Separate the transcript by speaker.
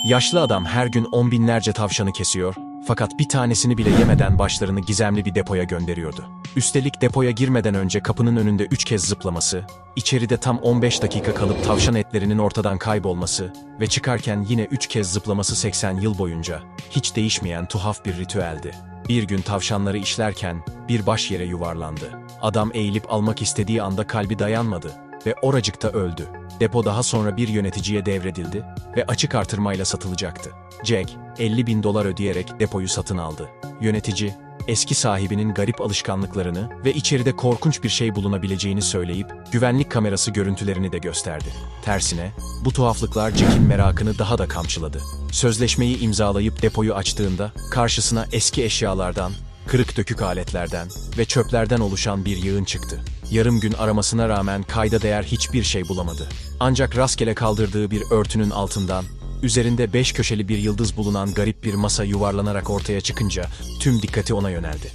Speaker 1: Yaşlı adam her gün on binlerce tavşanı kesiyor fakat bir tanesini bile yemeden başlarını gizemli bir depoya gönderiyordu. Üstelik depoya girmeden önce kapının önünde üç kez zıplaması, içeride tam 15 dakika kalıp tavşan etlerinin ortadan kaybolması ve çıkarken yine üç kez zıplaması 80 yıl boyunca hiç değişmeyen tuhaf bir ritüeldi. Bir gün tavşanları işlerken bir baş yere yuvarlandı. Adam eğilip almak istediği anda kalbi dayanmadı ve oracıkta öldü. Depo daha sonra bir yöneticiye devredildi ve açık artırmayla satılacaktı. Jack, 50 bin dolar ödeyerek depoyu satın aldı. Yönetici, eski sahibinin garip alışkanlıklarını ve içeride korkunç bir şey bulunabileceğini söyleyip güvenlik kamerası görüntülerini de gösterdi. Tersine, bu tuhaflıklar Jack'in merakını daha da kamçıladı. Sözleşmeyi imzalayıp depoyu açtığında karşısına eski eşyalardan, kırık dökük aletlerden ve çöplerden oluşan bir yığın çıktı. Yarım gün aramasına rağmen kayda değer hiçbir şey bulamadı. Ancak rastgele kaldırdığı bir örtünün altından, üzerinde beş köşeli bir yıldız bulunan garip bir masa yuvarlanarak ortaya çıkınca tüm dikkati ona yöneldi.